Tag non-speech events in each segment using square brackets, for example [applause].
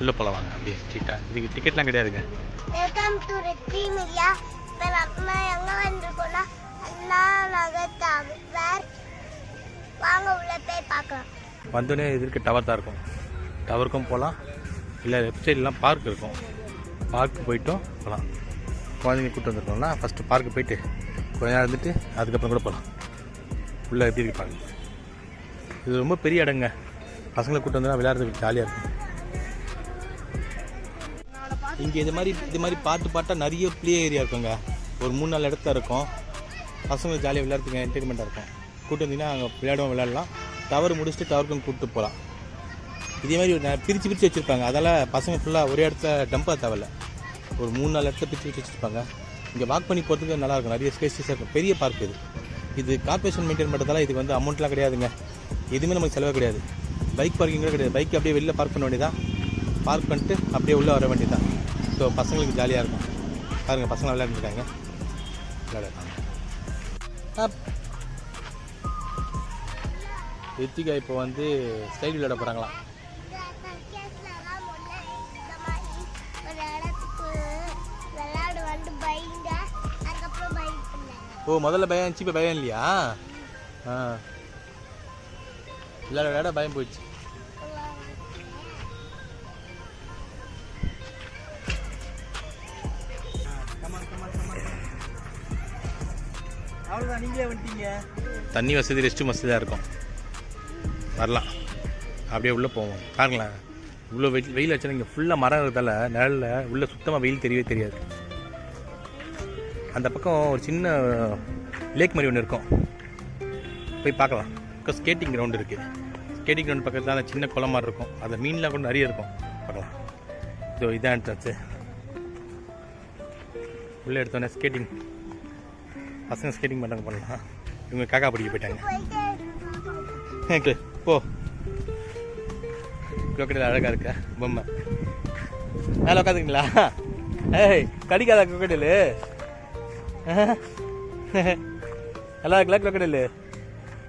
உள்ளே போகலாம் வாங்க அப்படியே சீட்டா இதுக்கு டிக்கெட்லாம் கிடையாதுங்க. வெல்கம் டு ரெட்ரி மீடியா இப்போ நம்ம எங்கே வந்திருக்கோம்னா அண்ணா நகர் டவர் வாங்க உள்ள போய் பார்க்கலாம். வந்தோடனே இது இருக்க டவர் தான் இருக்கும். டவருக்கும் போகலாம் இல்லை லெஃப்ட் சைட்லாம் பார்க் இருக்கும். பார்க்கு போயிட்டும் போகலாம் குழந்தைங்க கூப்பிட்டு வந்துருக்கோம்னா ஃபஸ்ட்டு பார்க்கு போயிட்டு கொஞ்ச நேரம் இருந்துட்டு அதுக்கப்புறம் கூட போகலாம் உள்ளே எப்படி இருக்கு பாருங்க. இது ரொம்ப பெரிய இடங்க. பசங்களை கூட்டு வந்தால் விளையாடுறதுக்கு ஜாலியாக இருக்கும். இங்கே இது மாதிரி இது மாதிரி பாட்டு பாட்டாக நிறைய ப்ளே ஏரியா இருக்குங்க. ஒரு மூணு நாலு இடத்துல இருக்கும். பசங்க ஜாலியாக விளையாடுறதுக்கு என்டர்டைன்மெண்ட்டாக இருக்கும். கூட்டு வந்தீங்கன்னா அங்கே விளையாடுவோம் விளையாடலாம். டவர் முடிச்சுட்டு டவருக்கும் கூப்பிட்டு போகலாம் இதே மாதிரி பிரித்து பிரித்து வச்சுருப்பாங்க. அதால் பசங்க ஃபுல்லாக ஒரே இடத்துல டம்பாக தேவையில்ல. ஒரு மூணு நாலு இடத்துல பிரித்து பிரித்து வச்சுருப்பாங்க. இங்கே வாக் பண்ணி போகிறதுக்கு நல்லாயிருக்கும் நிறைய ஸ்பேசஸாக இருக்கும். பெரிய பார்க் இது. இது கார்பரேஷன் மெயின்டைன் பண்ணுறதால இதுக்கு வந்து அமௌண்ட்லாம் கிடையாதுங்க. எதுவுமே நமக்கு செலவு கிடையாது. பைக் பார்க்கிங் கூட கிடையாது. பைக் அப்படியே வெளியில் பார்க் பண்ண வேண்டியதான் பார்க் பண்ணிட்டு அப்படியே உள்ளே வர வேண்டியதான் ஸோ பசங்களுக்கு ஜாலியாக இருக்கும். பாருங்கள் பசங்க விளையாண்டுருக்காங்க விளையாடுறாங்க ரித்திகா இப்போ வந்து ஸ்டைல் விளையாட போகிறாங்களாம் ஓ முதல்ல பயம் இருந்துச்சு இப்போ பயம் இல்லையா? ஆ. விளையாட விளையாட பயம் போயிடுச்சு. அவ்வளோதான் நீங்களே வந்துட்டீங்க. தண்ணி வசதி ரெஸ்ட் வசதியாக இருக்கும். வரலாம். அப்படியே உள்ளே போவோம். பாருங்களேன். இவ்வளோ வெயில் வெயில் வச்சா இங்கே ஃபுல்லாக மரம் இருக்கிறதால நிழல்ல உள்ளே சுத்தமாக வெயில் தெரியவே தெரியாது. அந்த பக்கம் ஒரு சின்ன லேக் மாதிரி ஒன்று இருக்கும். போய் பார்க்கலாம். ஸ்கேட்டிங் கிரவுண்ட் இருக்குது கேடி கிரவுண்ட் பக்கத்தில் அந்த சின்ன குளம் மாதிரி இருக்கும். அந்த மீன்லாம் கூட நிறைய இருக்கும். பார்க்கலாம். இதோ இதான் எடுத்தாச்சு. உள்ளே எடுத்தோடனே ஸ்கேட்டிங் பசங்க ஸ்கேட்டிங் பண்ணுறாங்க பண்ணலாம் இவங்க காக்கா பிடிக்க போயிட்டாங்க. ஓகே போ. கொக்கடையில் அழகாக இருக்க பொம்மை. மேலே உட்காந்துங்களா ஏய் கடிக்காதா கொக்கடையில் நல்லா இருக்குல்ல கொக்கடையில்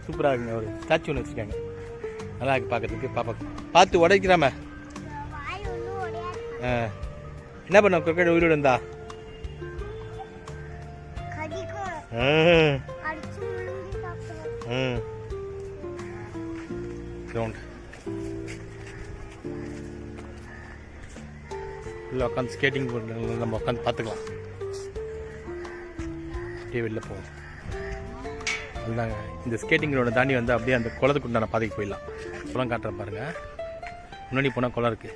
சூப்பராக இருக்குங்க ஒரு ஸ்டாச்சு ஒன்று வச்சுருக்காங்க. நல்லா இருக்கு பார்க்கறதுக்கு. பாப்பா பார்த்து உடைக்கிறாம. ஆ. என்ன பண்ண crocodile உயிரோடு இருந்தா? ம் கிரவுண்ட் இல்லை உட்காந்து ஸ்கேட்டிங் போட்டு நம்ம உட்காந்து பார்த்துக்கலாம். அப்படியே வெளில போவோம். அதுதாங்க இந்த ஸ்கேட்டிங் ரோடு தாண்டி வந்து அப்படியே அந்த குளத்துக்கு உண்டான பாதைக்கு போயிடலாம். குளம் காட்டுறேன் பாருங்கள் முன்னாடி போனால் குளம் இருக்குது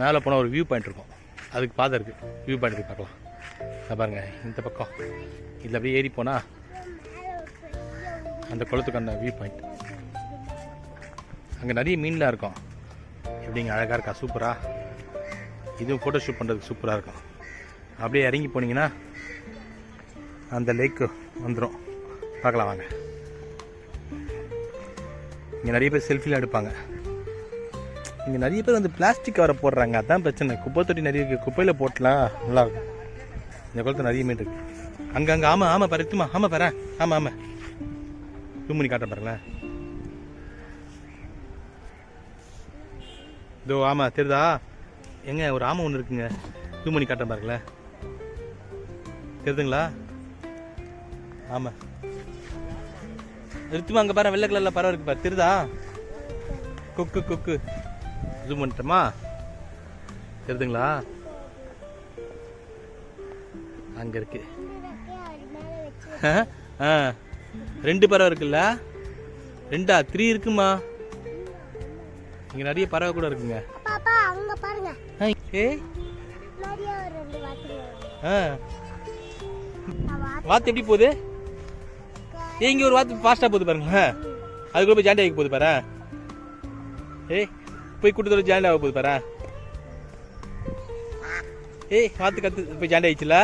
மேலே போனால் ஒரு வியூ பாயிண்ட் இருக்கும். அதுக்கு பாதை இருக்குது வியூ பாயிண்ட் இருக்குது பார்க்கலாம். இதை பாருங்கள் இந்த பக்கம். இதில் அப்படியே ஏறி போனால் அந்த குளத்துக்கான வியூ பாயிண்ட் அங்கே நிறைய மீன்லாம் இருக்கும். எப்படிங்க? அழகாக இருக்கா? சூப்பராக இதுவும் ஃபோட்டோ ஷூட் பண்ணுறதுக்கு சூப்பராக இருக்கும். அப்படியே இறங்கி போனீங்கன்னா அந்த லேக்கு வந்துடும் பார்க்கலாம் வாங்க. இங்கே நிறைய பேர் செல்ஃபிலாம் எடுப்பாங்க. இங்கே நிறைய பேர் வந்து பிளாஸ்டிக் கவரை போடுறாங்க. அதான் பிரச்சனை. குப்பை தொட்டி நிறைய இருக்குது குப்பையில் போட்டலாம் நல்லாயிருக்கும் இந்த குளத்துல நிறைய மீன் இருக்குது அங்கே அங்கே ஆமாம் ஆமாம் பரத்துமா ஆமாம் பாரு ஆமாம் ஆமாம் ஜூம் பண்ணி காட்ட பாருங்களேன். இதோ ஆமாம் தெரியுதா? எங்க ஒரு ஆமை ஒன்று இருக்குங்க. ஜூம் பண்ணி காட்ட பாருங்களேன். தெரியுதுங்களா? ஆமாம் நிறுத்துமா? அங்கே பாரு வெள்ளை கலரில் பறவை இருக்கு பாரு. தெரியுதா கொக்கு கொக்கு. ஜூம் பண்ணிட்டோமா? தெரியுதுங்களா அங்கே இருக்கு. ஆ ரெண்டு பறவை இருக்குல்ல? ரெண்டா? த்ரீ இருக்குமா? இங்கே நிறைய பறவை கூட இருக்குங்க. ஏ? வாத்து எப்படி போகுது? இங்கே ஒரு வாத்து ஃபாஸ்ட்டாக போகுது பாருங்க. அதுக்குள்ள போய் ஜாண்டி ஆகி போகுது பாரு ஏய் போய் கூட்டத்தோட ஜாண்டி ஆக போகுது பாரு. ஏய் வாத்து கத்து போய் ஜாண்டி ஆயிடுச்சுல?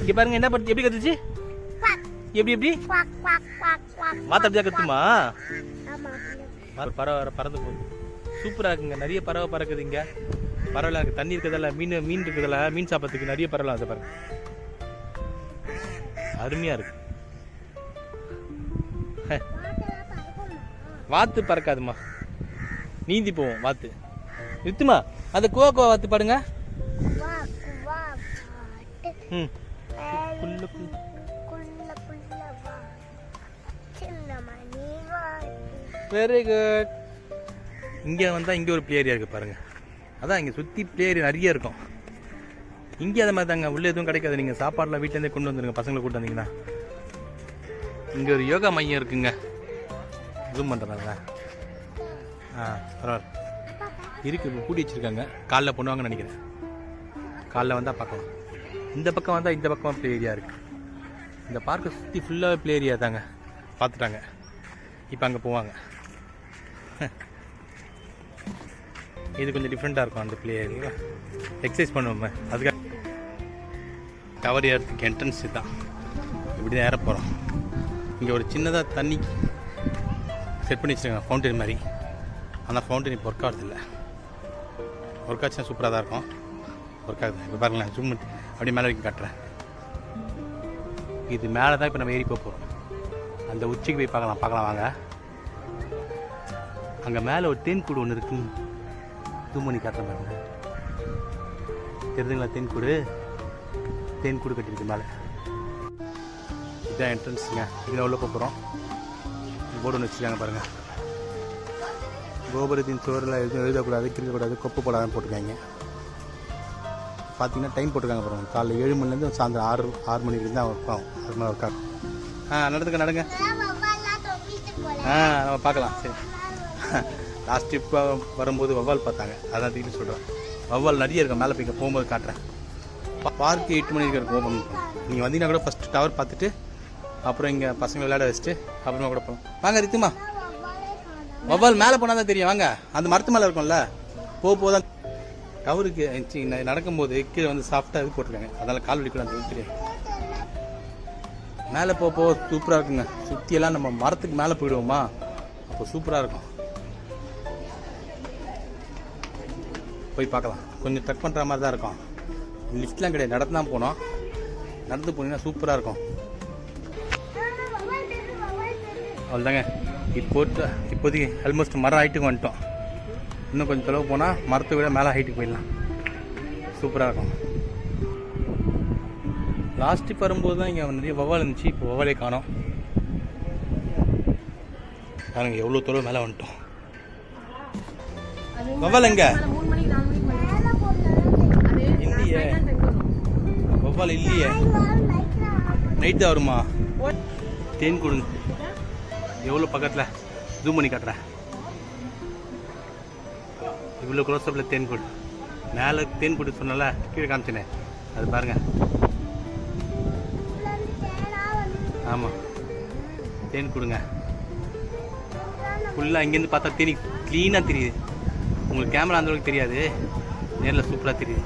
இங்கே பாருங்க என்ன படுத்து எப்படி கத்துச்சு? எப்படி எப்படி? வாத்து அப்படியா கத்துமா? பறவை வர பறந்து போகுது. சூப்பராக இருக்குங்க நிறைய பறவை பறக்குது இங்கே. பறவைலாம் இருக்குது தண்ணி இருக்கிறதால மீன் மீன் இருக்கிறதால மீன் சாப்பிட்றதுக்கு நிறைய பறவைலாம் அதை பாருங்க. அருமையாக இருக்கு. வாத்து பறக்காதுமா நீந்தி போவோம் வாத்து. நிறுத்துமா? அந்த குவா குவா வாத்து பாடுங்க. ம். வெரி குட் இங்கே வந்தால் இங்கே ஒரு ப்ளே ஏரியா இருக்குது பாருங்கள் அதான் இங்கே சுற்றி ப்ளே ஏரியா நிறைய இருக்கும். இங்கே அது மாதிரி தாங்க. உள்ளே எதுவும் கிடைக்காது. நீங்கள் சாப்பாடெலாம் வீட்டிலேருந்தே கொண்டு வந்துருங்க. பசங்களை கூட்டு வந்தீங்கன்னா. இங்கே ஒரு யோகா மையம் இருக்குங்க. ஜூம் பண்ணுறாங்க ஆ பரவாயில்ல. இருக்கு. இப்போ கூட்டி வச்சுருக்காங்க. காலைல பண்ணுவாங்கன்னு நினைக்கிறேன். காலைல வந்தால் பார்க்கலாம். இந்த பக்கம் வந்தால் இந்த பக்கம் ப்ளே ஏரியா இருக்குது இந்த பார்க்கை சுற்றி ஃபுல்லாக ப்ளே ஏரியா தாங்க. பார்த்துட்டாங்க. இப்போ அங்கே போவாங்க. இது கொஞ்சம் டிஃப்ரெண்ட்டாக இருக்கும் அந்த ப்ளே எக்ஸசைஸ் பண்ணுவோமே. அதுக்காக டவர் ஏறதுக்கு என்ட்ரன்ஸ் தான் இப்படி தான் ஏற போகிறோம் இங்கே ஒரு சின்னதாக தண்ணி செட் பண்ணி வச்சுருக்காங்க ஃபவுண்டைன் மாதிரி. ஆனால் ஃபவுண்டைன் இப்போ ஒர்க் ஆகிறதில்ல ஒர்க் ஆச்சுன்னா சூப்பராக தான் இருக்கும். ஒர்க் ஆகுது இப்போ பாருங்களேன் ஜூம் அப்படியே மேலே வரைக்கும் காட்டுறேன். இது மேலே தான் இப்போ நம்ம ஏறி போக போகிறோம் அந்த உச்சிக்கு போய் பார்க்கலாம். பார்க்கலாம் வாங்க. அங்கே மேலே ஒரு தேன்கூடு ஒன்று இருக்கு ஜூம் காட்டுற காட்டுறேன் தேன் கூடு? தேன் கூடு கட்டியிருக்கு மேலே. இதுதான் என்ட்ரன்ஸுங்க இதில் உள்ள போகிறோம் போர்டு ஒன்று வச்சுருக்காங்க பாருங்கள் கோபுரத்தின் சுவரில் எதுவும் எழுதக்கூடாது கிறுக்கக்கூடாது கொப்பு போடாதுன்னு போட்டிருக்காங்க. பார்த்தீங்கன்னா டைம் போட்டிருக்காங்க பாருங்க. காலைல ஏழு மணிலேருந்து சாயந்தரம் ஆறு ஆறு மணி வரைக்கும் தான் ஒர்க் ஆகும். அது மாதிரி ஒர்க் ஆகும். ஆ நடந்துங்க நடங்க. ஆ நம்ம பார்க்கலாம். சரி. [laughs] லாஸ்ட் இப்போ வரும்போது வவ்வால் பார்த்தாங்க. அதான் திடீர்னு சொல்கிறேன் வவ்வால் நிறைய இருக்கும். மேலே போய் போகும்போது காட்டுறேன். பார்க்கு எட்டு மணிக்கு இருக்கும் ஓப்பன் நீங்கள் வந்தீங்கன்னா கூட ஃபஸ்ட்டு டவர் பார்த்துட்டு அப்புறம் இங்கே பசங்களை விளையாட வச்சுட்டு அப்புறமா கூட போகலாம் வாங்க ரித்துமா. மொபைல் வவ்வால் மேலே போனால் தான் தெரியும். வாங்க அந்த மரத்து மேலே இருக்கும்ல. போக போதான் டவருக்கு நடக்கும்போது கீழே வந்து சாஃப்டாக இது போட்டிருக்காங்க. அதனால் கால் வலிக்கூடாது தெரியும் மேலே போக போக சூப்பராக இருக்குங்க. சுற்றியெல்லாம் நம்ம மரத்துக்கு மேலே போயிடுவோமா? அப்போ சூப்பராக இருக்கும். போய் பார்க்கலாம். கொஞ்சம் டக் பண்ணுற மாதிரி தான் இருக்கும். லிஃப்ட்லாம் கிடையாது. நடந்து தான் போனோம். நடந்து போனீங்கன்னா சூப்பராக இருக்கும். அவ்வளோதாங்க இப்போ இப்போதைக்கு ஆல்மோஸ்ட் மரம் ஹைட்டுக்கு வந்துட்டோம். இன்னும் கொஞ்சம் தொலைவு போனால் மரத்தை விட மேலே ஹைட்டுக்கு போயிடலாம். சூப்பராக இருக்கும். லாஸ்ட் வரும்போது தான் இங்கே நிறைய வவால் இருந்துச்சு. இப்போ வவாலே காணோம். பாருங்க எவ்வளோ தொலைவு மேலே வந்துட்டோம். வவால் எங்க மூணு மணிக்கு நாலு மணிக்கு மேல. மேல போனா அது இல்லையே. வவ்வால் இல்லையே. நைட் தான் வருமா? தேன் கொடுங்க. எவ்வளோ பக்கத்தில்? ஜூம் பண்ணி காட்டுறேன். இவ்வளோ க்ளோஸ்அப்பில் தேன் கூடு. மேலே தேன் கூடு சொன்னல கீழே காமிச்சினே. அது பாருங்க. ஆமாம் தேன் கொடுங்க. ஃபுல்லாக இங்கேருந்து பார்த்தா தேனி க்ளீனாக தெரியுது. உங்களுக்கு கேமரா அந்த அளவுக்கு தெரியாது. நேரில் சூப்பராக தெரியுது.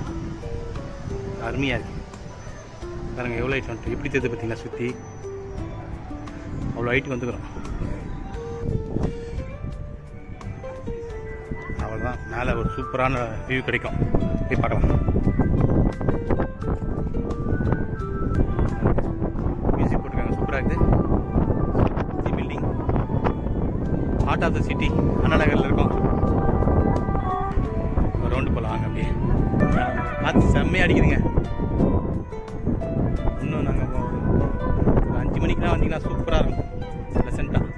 அருமையாக இருக்கு. பாருங்கள் எவ்வளோ ஹைட் வந்துட்டு எப்படி தெரியுது பார்த்தீங்களா சுற்றி அவ்வளோ ஹைட்டுக்கு வந்துக்கிறோம். அவ்வளோதான் மேலே ஒரு சூப்பரான வியூ கிடைக்கும். போய் பார்க்கலாம். மியூசிக் போட்டிருக்காங்க. சூப்பராக இருக்குது building heart of the city Anna நகரில் இருக்கோம். ரவுண்டு போகலாம் வாங்க அப்படியே. பார்த்து செம்மையாக அடிக்குதுங்க. அஞ்சு வந்தீங்கன்னா சூப்பராக இருக்கும் ப்ளசண்ட்டாக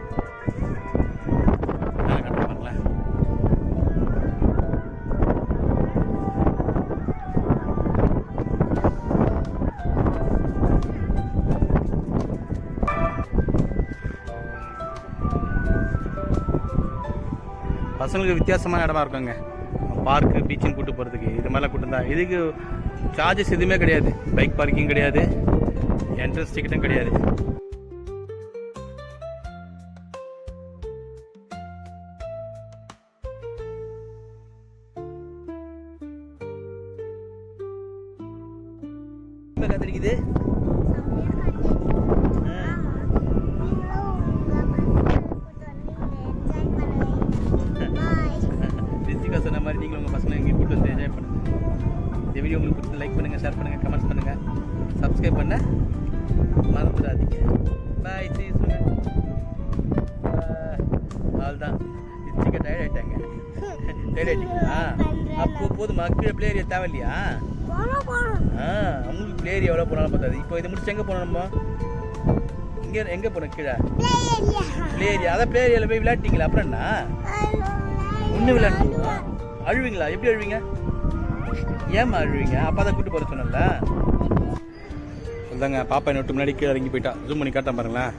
பசங்களுக்கு வித்தியாசமான இடமா இருக்குங்க. பார்க்கு பீச்சுன்னு கூட்டு போகிறதுக்கு இது மாதிரிலாம் கூட்டு இருந்தா இதுக்கு சார்ஜஸ் எதுவுமே கிடையாது. பைக் பார்க்கிங் கிடையாது. என்ட்ரன்ஸ் டிக்கெட்டும் கிடையாது. மாதிரி நீங்களும் உங்கள் பசங்களை இங்கே கூட்டு வந்து என்ஜாய் பண்ணுங்க. இந்த வீடியோ உங்களுக்கு பிடிச்சி லைக் பண்ணுங்கள் ஷேர் பண்ணுங்கள் கமெண்ட்ஸ் பண்ணுங்கள் சப்ஸ்கிரைப் பண்ண மறந்துடாதீங்க. பாய் சி அவ்வளோதான் நிச்சயிக்க டயர்ட் ஆயிட்டாங்க. டயர்ட் ஆயிட்டீங்களா? அப்போ போதுமா? கீழே பிளே ஏரியா போனோம் ஆ அவங்களுக்கு பிளே ஏரியா எவ்வளோ போனாலும் பார்த்தாது இப்போ இதை முடிச்சு எங்கே போனோம் இங்கே எங்கே போனோம் கீழே? பிளே ஏரியா அதான் பிளே ஏரியாவில் போய் விளையாட்டிங்களா அப்புறம் என்ன? ஒன்று விளையாண்டுமா அழுவீங்களா? எப்படி அழுவீங்க? ஏம்மா அழுவீங்க? அப்பா தான் கூட்டு போகிற சொன்னல சொல்லுங்க பாப்பா என்ன விட்டு முன்னாடி கீழே இறங்கி போயிட்டா. ஜூம் பண்ணி காட்டான் பாருங்களேன்.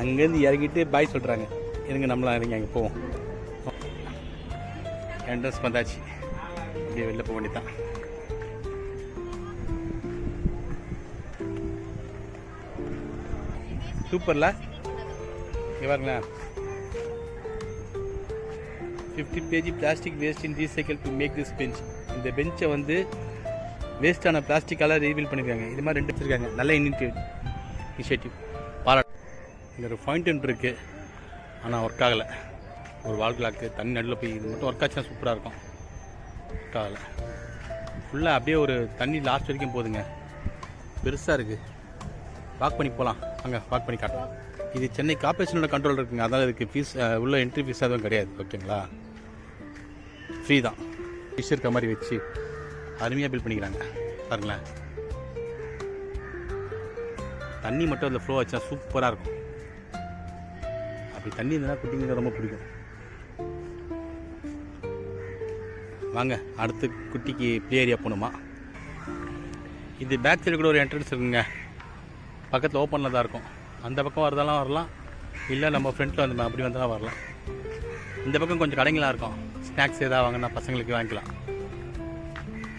அங்கேருந்து இறங்கிட்டு பாய் சொல்கிறாங்க இருங்க நம்மளாம் இறங்கி அங்கே போவோம். என்ட்ரன்ஸ் வந்தாச்சு. அப்படியே வெளில போக வேண்டியதான் சூப்பர்ல? இங்கே பாருங்களேன். Fifty page plastic waste in recycle to make this bench இந்த பெஞ்சை வந்து வேஸ்டான பிளாஸ்டிக்கால் ரீவீல் பண்ணியிருக்காங்க இது மாதிரி ரெண்டு வச்சுருக்காங்க. நல்ல இனிட்டிவ் இனிஷியேட்டிவ் பாராட்டு. இங்கே ஒரு ஃபாயிண்ட் இருக்குது ஆனால் ஒர்க் ஆகலை. ஒரு வால் கிளாக்கு தண்ணி நடுவில் போய் இது மட்டும் ஒர்க் ஆச்சுன்னா சூப்பராக இருக்கும். ஒர்க் ஆகலை. ஃபுல்லாக அப்படியே ஒரு தண்ணி லாஸ்ட் வரைக்கும் போகுதுங்க பெருசாக இருக்குது வாக் பண்ணி போகலாம் அங்கே வாக் பண்ணி காட்டலாம் இது சென்னை கார்பரேஷனோட கண்ட்ரோல் இருக்குங்க. அதனால் இதுக்கு ஃபீஸ் உள்ள என்ட்ரி ஃபீஸ் எதுவும் கிடையாது. ஓகேங்களா ஃப்ரீ தான். ஃபிஷ் இருக்க மாதிரி வச்சு அருமையாக பில் பண்ணிக்கிறாங்க. பாருங்களேன். தண்ணி மட்டும் அதில் ஃப்ளோ ஆச்சுன்னா சூப்பராக இருக்கும். அப்படி தண்ணி இருந்ததுன்னா குட்டிங்களுக்கு ரொம்ப பிடிக்கும். வாங்க அடுத்து குட்டிக்கு ப்ளே ஏரியா போகணுமா? இது பேக் சைடு கூட ஒரு என்ட்ரன்ஸ் இருக்குங்க. பக்கத்தில் ஓப்பனில் தான் இருக்கும். அந்த பக்கம் வரதெல்லாம் வரலாம். இல்லை நம்ம ஃப்ரெண்டில் வந்து அப்படி வந்தாலும் வரலாம். இந்த பக்கம் கொஞ்சம் கடைங்களாக இருக்கும். ஸ்நாக்ஸ் எதாவது வாங்கினா பசங்களுக்கு வாங்கிக்கலாம்.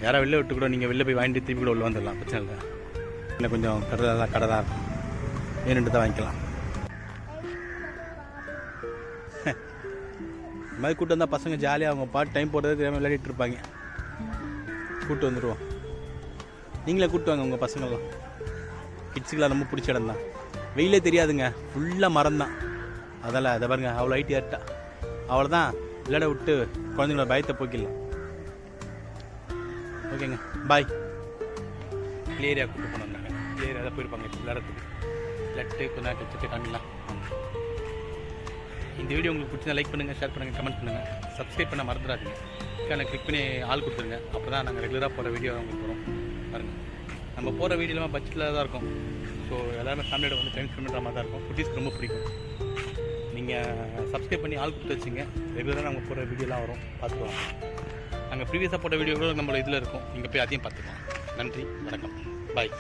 யாராவது வெளில விட்டு கூட நீங்கள் வெளில போய் வாங்கிட்டு திருப்பி கூட உள்ள வந்துடலாம் பிரச்சனை இல்லை. இல்லை கொஞ்சம் கடை தான் கடை தான் இருக்கும். வேணுன்ட்டு தான் வாங்கிக்கலாம். இந்த மாதிரி கூட்டம் வந்தால் பசங்க ஜாலியாக அவங்க பாட்டு டைம் போடுறது தெரியாமல் விளையாடிட்டு இருப்பாங்க. கூப்பிட்டு வந்துடுவோம் நீங்களே கூப்பிட்டு வாங்க உங்கள் பசங்கள்லாம். கிட்ஸுக்கெலாம் ரொம்ப பிடிச்ச இடம் தான். வெயிலே தெரியாதுங்க. ஃபுல்லாக மரம் தான் அதெல்லாம் அதை பாருங்க அவ்வளோ ஹைட் ஏறிட்டா. அவ்வளோதான் விளையாட விட்டு குழந்தைங்களோட பயத்தை போக்கிடலாம். ஓகேங்க. பாய் ப்ளே கூப்பிட்டு கூட்டு போனாங்க ப்ளே தான் போயிருப்பாங்க விளையாடுறதுக்கு. விளையாட்டு கொஞ்ச நேரம் கழிச்சுட்டு காமிக்கலாம் இந்த வீடியோ உங்களுக்கு பிடிச்சா லைக் பண்ணுங்கள் ஷேர் பண்ணுங்கள் கமெண்ட் பண்ணுங்கள் சப்ஸ்கிரைப் பண்ண மறந்துடாதீங்க. எனக்கு கிளிக் பண்ணி ஆள் கொடுத்துருங்க. அப்போ தான் நாங்கள் ரெகுலராக போகிற வீடியோ உங்களுக்கு வரும். பாருங்கள் நம்ம போகிற வீடியோலாம் பட்ஜெட்டில் தான் இருக்கும். ஸோ எல்லாருமே ஃபேமிலியோட வந்து டைம் ஸ்பெண்ட் பண்ணுற மாதிரி தான் இருக்கும். குட்டீஸ்க்கு ரொம்ப பிடிக்கும். நீங்கள் சப்ஸ்கிரைப் பண்ணி ஆள் கொடுத்து வச்சுங்க. ரெகுலராக நாங்கள் போகிற வீடியோலாம் வரும். பார்த்துக்கலாம். நாங்கள் ப்ரீவியஸாக போட்ட வீடியோ கூட இதில் இருக்கும். நீங்கள் போய் அதையும் பார்த்துக்கலாம். நன்றி. வணக்கம். பாய்